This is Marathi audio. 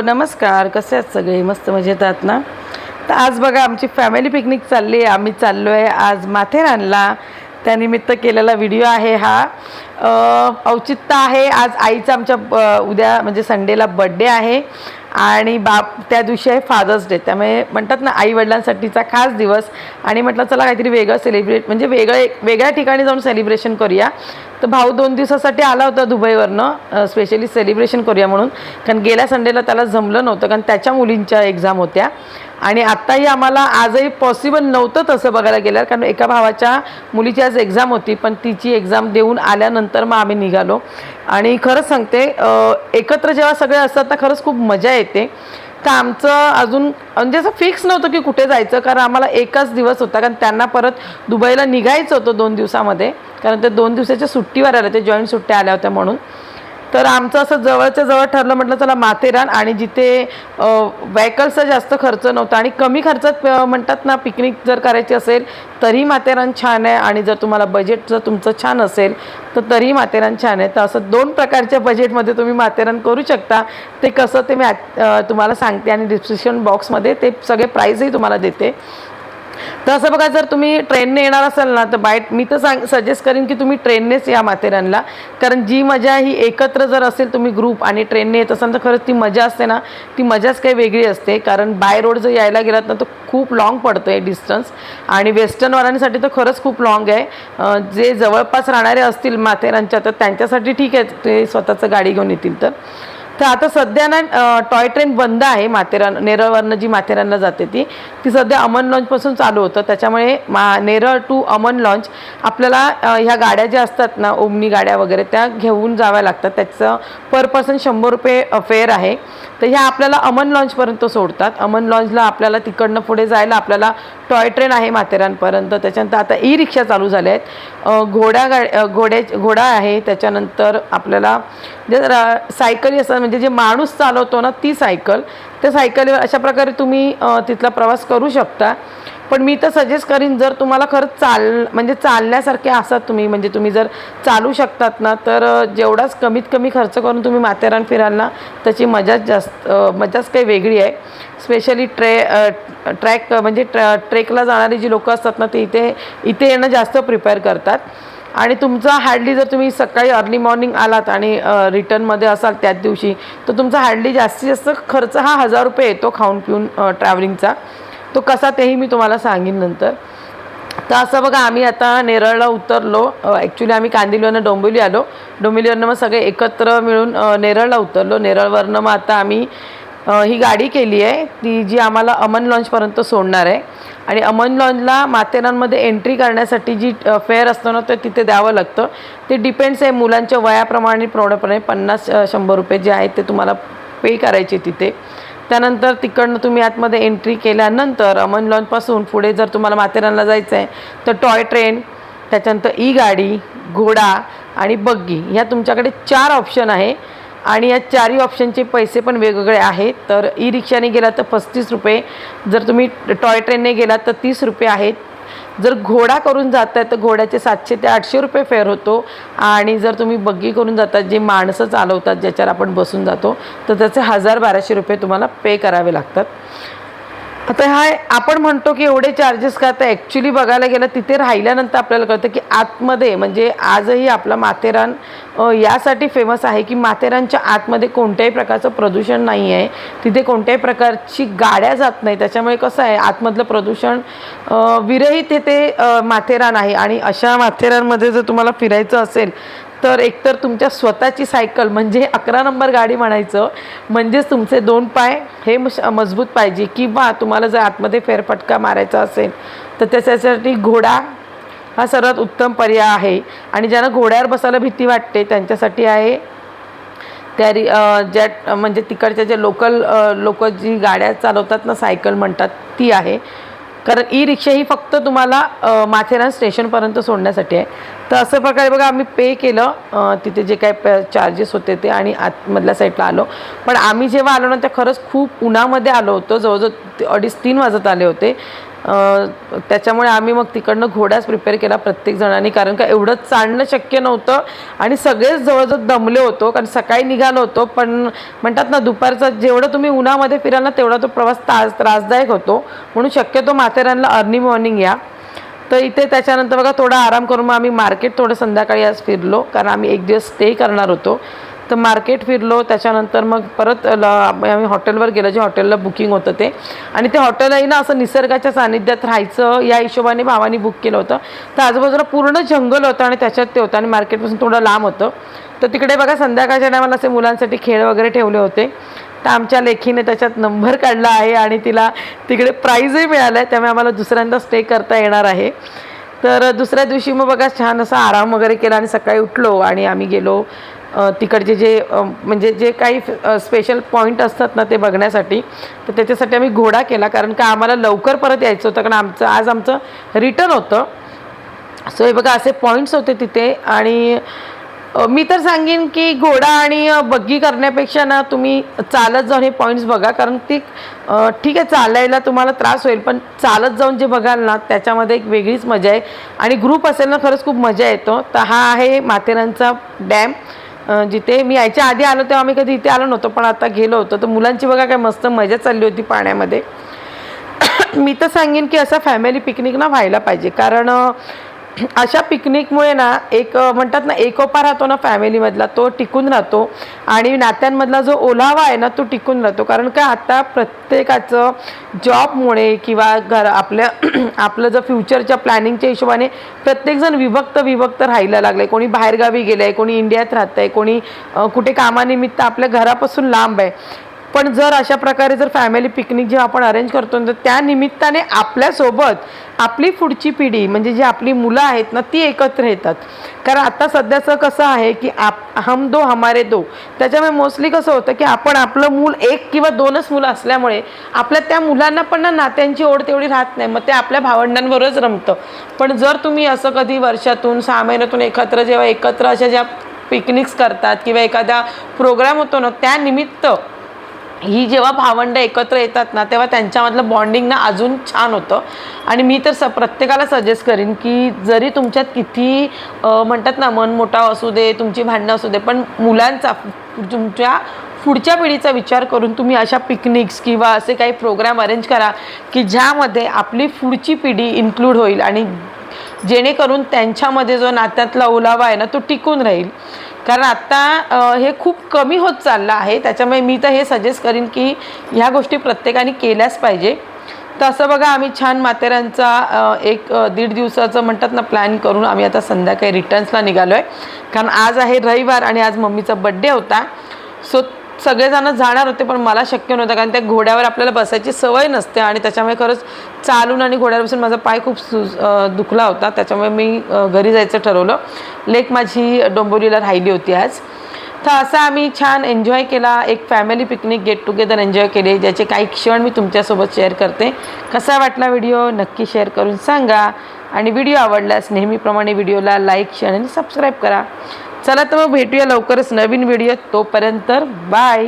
नमस्कार कसे आहेत सगळे? मस्त मजेत आहात ना? तर आज बघा आमची फॅमिली पिकनिक चालली आहे. आम्ही चाललो आहे आज माथेरानला. त्यानिमित्त केलेला व्हिडिओ आहे हा. औचित्य आहे. आज आईचा आमच्या उद्या म्हणजे संडेला बड्डे आहे. आणि बाप त्या दिवशी आहे फादर्स डे त्यामुळे म्हणतात ना आई वडिलांसाठीचा खास दिवस. आणि म्हटलं चला काहीतरी वेगळं सेलिब्रेट म्हणजे वेगळं वेगळ्या ठिकाणी जाऊन सेलिब्रेशन करूया. तर भाऊ दोन दिवसासाठी आला होता दुबईवरनं स्पेशली सेलिब्रेशन करूया म्हणून. कारण गेल्या संडेला त्याला जमलं नव्हतं कारण त्याच्या मुलींच्या एक्झाम होत्या. आणि आत्ताही आम्हाला आजही पॉसिबल नव्हतं तसं बघायला गेल्यावर कारण एका भावाच्या मुलीची आज एक्झाम होती. पण तिची एक्झाम देऊन आल्यानंतर मग आम्ही निघालो. आणि खरंच सांगते एकत्र जेव्हा सगळे असतात ना खरंच खूप मजा येते. तर आमचं अजून म्हणजे असं फिक्स नव्हतं की कुठे जायचं कारण आम्हाला एकच दिवस होता कारण त्यांना परत दुबईला निघायचं होतं दोन दिवसामध्ये. कारण ते दोन दिवसाच्या सुट्टीवर आल्या होत्या जॉईंट सुट्ट्या आल्या होत्या म्हणून. तर आमचं असं जवळच्या जवळ ठरलं म्हटलं चला माथेरान आणि जिथे व्हेकल्सचा जास्त खर्च नव्हता आणि कमी खर्चात म्हणतात ना पिकनिक जर करायची असेल तरी माथेरान छान आहे आणि जर तुम्हाला बजेट जर तुमचं छान असेल तर तरी माथेरान छान आहे. तर असं दोन प्रकारच्या बजेटमध्ये तुम्ही माथेरान करू शकता. ते कसं ते मी तुम्हाला सांगते आणि डिस्क्रिप्शन बॉक्समध्ये ते सगळे प्राईजही तुम्हाला देते. तर असं बघा जर तुम्ही ट्रेनने येणार असाल ना तर बाय मी तर सांग सजेस्ट करेन की तुम्ही ट्रेननेच या माथेरानला. कारण जी मजा ही एकत्र जर असेल तुम्ही ग्रुप आणि ट्रेनने येत असाल तर खरंच ती मजा असते ना ती मजाच काही वेगळी असते. कारण बाय रोड जर यायला गेलात ना तर खूप लाँग पडतो आहे डिस्टन्स आणि वेस्टर्नवाल्यांसाठी तर खरंच खूप लॉंग आहे. जे जवळपास राहणारे असतील माथेरानच्या तर त्यांच्यासाठी ठीक आहे ते स्वतःचं गाडी घेऊन येतील तर. तर आता सध्या ना टॉय ट्रेन बंद आहे माथेरान नेरळवरनं जी माथेरानला जाते ती ती सध्या अमन लॉन्चपासून चालू होतं. त्याच्यामुळे मा नेरळ टू अमन लॉन्च आपल्याला ह्या गाड्या ज्या असतात ना ओमनी गाड्या वगैरे त्या घेऊन जाव्या लागतात. त्याचं पर पर्सन शंभर रुपये फेअर आहे. तर ह्या आपल्याला अमन लॉन्चपर्यंत सोडतात. अमन लॉन्चला आपल्याला तिकडनं पुढे जायला आपल्याला टॉय ट्रेन आहे माथेरानपर्यंत. त्याच्यानंतर आता ई रिक्षा चालू झाल्या आहेत. घोड्या घोडा गा घोड्या घोडा आहे. त्याच्यानंतर आपल्याला जे सायकली असतात म्हणजे जे माणूस चालवतो ना ती सायकल. त्या सायकलीवर अशा प्रकारे तुम्ही तिथला प्रवास करू शकता. पण मी तर सजेस्ट करीन जर तुम्हाला खरंच चाल म्हणजे चालण्यासारखे असात तुम्ही म्हणजे तुम्ही जर चालू शकतात ना तर जेवढाच कमीत कमी खर्च करून तुम्ही माथेरान फिराल ना त्याची मजाच जास्त मजाच काही वेगळी आहे. स्पेशली ट्रे ट्रॅक म्हणजे ट्र ट्रेकला जाणारी जी लोकं असतात ना ते इथे इथे येणं जास्त प्रिपेअर करतात. आणि तुमचा हार्डली जर तुम्ही सकाळी अर्ली मॉर्निंग आलात आणि रिटर्नमध्ये असाल त्याच दिवशी तर तुमचा हार्डली जास्तीत जास्त खर्च हा हजार रुपये येतो खाऊन पिऊन ट्रॅव्हलिंगचा तो कसा तेही मी तुम्हाला सांगेन नंतर. तर असं बघा आम्ही आता नेरळला उतरलो. ॲक्च्युली आम्ही कांदिवलीवरनं डोंबिवली आलो. डोंबिवलीवरनं मग सगळे एकत्र मिळून नेरळला उतरलो. नेरळवरनं मग आता आम्ही ही गाडी केली आहे. ती जी आम्हाला अमन लॉन्चपर्यंत सोडणार आहे. आणि अमन लॉन्चला माथेरानमध्ये एंट्री करण्यासाठी जी फेअर असतो ना ते तिथे द्यावं लागतं. ते डिपेंड्स आहे मुलांच्या वयाप्रमाणे प्रौढपणे पन्नास शंभर रुपये जे आहेत ते तुम्हाला पे करायचे तिथे. त्यानंतर तिकडनं तुम्ही आतमध्ये एंट्री केल्यानंतर अमन लॉन्जपासून पुढे जर तुम्हाला माथेरानला जायचं आहे तर टॉय ट्रेन त्याच्यानंतर ई गाडी घोडा आणि बग्गी ह्या तुमच्याकडे चार ऑप्शन आहे. आणि या चारही ऑप्शनचे पैसे पण वेगवेगळे आहेत. तर ई रिक्षाने गेलात तर पस्तीस रुपये. जर तुम्ही टॉय ट्रेनने गेलात तर तीस रुपये आहेत. जर घोडा करून जात आहे तर घोड्याचे सातशे ते आठशे रुपये फेअर होतो. आणि जर तुम्ही बग्गी करून जातात जे माणसं चालवतात ज्याच्यावर आपण बसून जातो तर त्याचे हजार बाराशे रुपये तुम्हाला पे करावे लागतात. आता हा आपण म्हणतो की एवढे चार्जेस का तर ॲक्च्युली बघायला गेलं तिथे राहिल्यानंतर आपल्याला कळतं की आतमध्ये म्हणजे आजही आपला माथेरान यासाठी फेमस आहे की माथेरानच्या आतमध्ये कोणत्याही प्रकारचं प्रदूषण नाही आहे. तिथे कोणत्याही प्रकारची गाड्या जात नाही त्याच्यामुळे कसं आहे आतमधलं प्रदूषण विरहित हे ते माथेरान आहे. आणि अशा माथेरानमध्ये जर तुम्हाला फिरायचं असेल तर एकतर तुमच्या स्वतःची सायकल म्हणजे अकरा नंबर गाडी म्हणायचं म्हणजेच तुमचे दोन पाय हे मजबूत पाहिजे. किंवा तुम्हाला जर आतमध्ये फेरफटका मारायचा असेल तर त्याच्यासाठी घोडा हा सर्वात उत्तम पर्याय आहे. आणि ज्यांना घोड्यावर बसायला भीती वाटते त्यांच्यासाठी आहे त्या रि ज्या म्हणजे तिकडच्या ज्या लोकल लोक जी गाड्या चालवतात ना सायकल म्हणतात ती आहे. कारण ई रिक्षा ही फक्त तुम्हाला माथेरान स्टेशनपर्यंत सोडण्यासाठी आहे. तर असं प्रकारे बघा आम्ही पे केलं. तिथे जे काय चार्जेस होते ते आणि आतमधल्या साईडला आलो. पण आम्ही जेव्हा आलो ना ते खरंच खूप उन्हामध्ये आलो होतो. जवळजवळ अडीच तीन वाजत आले होते. त्याच्यामुळे आम्ही मग तिकडनं घोडाच प्रिपेअर केला प्रत्येक जणांनी कारण का एवढं चालणं शक्य नव्हतं आणि सगळेच जवळजवळ दमले होतो. कारण सकाळी निघालो होतो. पण म्हणतात ना दुपारचं जेवढं तुम्ही उन्हामध्ये फिराल ना तेवढा तो प्रवास त्रास त्रासदायक होतो. म्हणून शक्यतो माथेरानला अर्ली मॉर्निंग या. तर इथे त्याच्यानंतर बघा थोडा आराम करून मग आम्ही मार्केट थोडं संध्याकाळी आज फिरलो. कारण आम्ही एक दिवस स्टे करणार होतो. तर मार्केट फिरलो त्याच्यानंतर मग परत ल- आम्ही हॉटेलवर गेलो जे हॉटेलला बुकिंग होतं ते. आणि ते हॉटेलही ना असं निसर्गाच्या सानिध्यात राहायचं या हिशोबाने भावानी बुक केलं होतं. तर आजूबाजूला पूर्ण जंगल होतं आणि त्याच्यात ते होतं आणि मार्केटपासून थोडं लांब होतं. तर तिकडे बघा संध्याकाळच्या टायमाला असे मुलांसाठी खेळ वगैरे ठेवले होते. तर आमच्या लेखीने त्याच्यात नंबर काढला आहे आणि तिला तिकडे प्राईजही मिळालं आहे. त्यामुळे आम्हाला दुसऱ्यांदा स्टे करता येणार आहे. तर दुसऱ्या दिवशी मग बघा छान असा आराम वगैरे केला आणि सकाळी उठलो आणि आम्ही गेलो. तिकडचे जे म्हणजे जे काही स्पेशल पॉईंट असतात ना ते बघण्यासाठी तर त्याच्यासाठी आम्ही घोडा केला. कारण का आम्हाला लवकर परत यायचं होतं. कारण आमचं आज आमचं रिटर्न होतं. सो हे बघा असे पॉईंट्स होते तिथे. आणि मी तर सांगेन की घोडा आणि बग्गी करण्यापेक्षा ना तुम्ही चालत जाऊन हे पॉईंट्स बघा. कारण ती ठीक आहे चालायला तुम्हाला त्रास होईल. पण चालत जाऊन जे बघाल ना त्याच्यामध्ये एक वेगळीच मजा आहे. आणि ग्रुप असेल ना खरंच खूप मजा येतो. तर हा आहे माथेरानचा डॅम जिथे मी यायच्या आधी आलो तेव्हा आम्ही कधी इथे आलो नव्हतो पण आता गेलो होतो. तर मुलांची बघा काय मस्त मजा चालली होती पाण्यामध्ये. मी तर सांगेन की असा फॅमिली पिकनिक ना व्हायला पाहिजे. कारण अशा पिकनिकमुळे ना एक म्हणतात ना एकोपा राहतो ना फॅमिलीमधला तो टिकून राहतो. आणि नात्यांमधला जो ओलावा आहे ना तो टिकून राहतो. कारण का आता प्रत्येकाचं जॉबमुळे किंवा घर आपल्या आपलं जर फ्युचरच्या प्लॅनिंगच्या हिशोबाने प्रत्येकजण विभक्त विभक्त राहायला आहे कोणी बाहेरगावी गेलं आहे कोणी इंडियात राहतं आहे कोणी कुठे कामानिमित्त आपल्या घरापासून लांब आहे. पण जर अशा प्रकारे जर फॅमिली पिकनिक जेव्हा आपण अरेंज करतो ना, तर त्या निमित्ताने आपल्यासोबत आपली पुढची पिढी म्हणजे जी आपली मुलं आहेत ना ती एकत्र येतात. कारण आता सध्याचं कसं आहे की आप हम दो हमारे दो. त्याच्यामुळे मोस्टली कसं होतं की आपण आपलं मूल एक किंवा दोनच मुलं असल्यामुळे आपल्या त्या मुलांना पण ना नात्यांची ओढ तेवढी राहत नाही मग ते आपल्या भावंडांबरोबरच रमतं. पण जर तुम्ही असं कधी वर्षातून सहा महिन्यातून एकत्र जेव्हा एकत्र अशा ज्या पिकनिक्स करतात किंवा एखादा प्रोग्राम होतो ना त्यानिमित्त ही जेव्हा भावंडं एकत्र येतात ना तेव्हा त्यांच्यामधलं बॉन्डिंग ना अजून छान होतं. आणि मी तर स प्रत्येकाला सजेस्ट करीन की जरी तुमच्यात किती म्हणतात ना मन मोठाव असू दे तुमची भांडणं असू दे पण मुलांचा तुमच्या पुढच्या पिढीचा विचार करून तुम्ही अशा पिकनिक्स किंवा असे काही प्रोग्राम अरेंज करा की ज्यामध्ये आपली पुढची पिढी इन्क्लूड होईल आणि जेणेकरून त्यांच्यामध्ये जो नात्यातला ओलावा आहे ना तो टिकून राहील. कारण आत्ता हे खूप कमी होत चाललं आहे. त्याच्यामुळे मी तर हे सजेस्ट करीन की ह्या गोष्टी प्रत्येकाने केल्याच पाहिजे. तर असं बघा आम्ही छान माथेरानचा एक दीड दिवसाचं म्हणतात ना प्लॅन करून आम्ही आता संध्याकाळी रिटर्न्सला निघालो आहे कारण आज आहे रविवार आणि आज मम्मीचा बड्डे होता. सो सगळेजण जाणार होते पण मला शक्य नव्हतं कारण त्या घोड्यावर आपल्याला बसायची सवय नसते आणि त्याच्यामुळे खरंच चालून आणि घोड्यावर बसून माझा पाय खूप सु दुखला होता. त्याच्यामुळे मी घरी जायचं ठरवलं. लेक माझी डोंबोलीला राहिली होती आज. तर असा आम्ही छान एन्जॉय केला. एक family picnic get together enjoy केले ज्याचे काही क्षण मी तुमच्यासोबत शेअर करते. कसा वाटला व्हिडिओ? नक्की शेअर करून सांगा. आणि व्हिडिओ आवडल्यास नेहमीप्रमाणे व्हिडिओला लाईक शेअर आणि सबस्क्राईब करा. चला तर मग भेटूया लवकरच नवीन व्हिडिओ तोपर्यंत बाय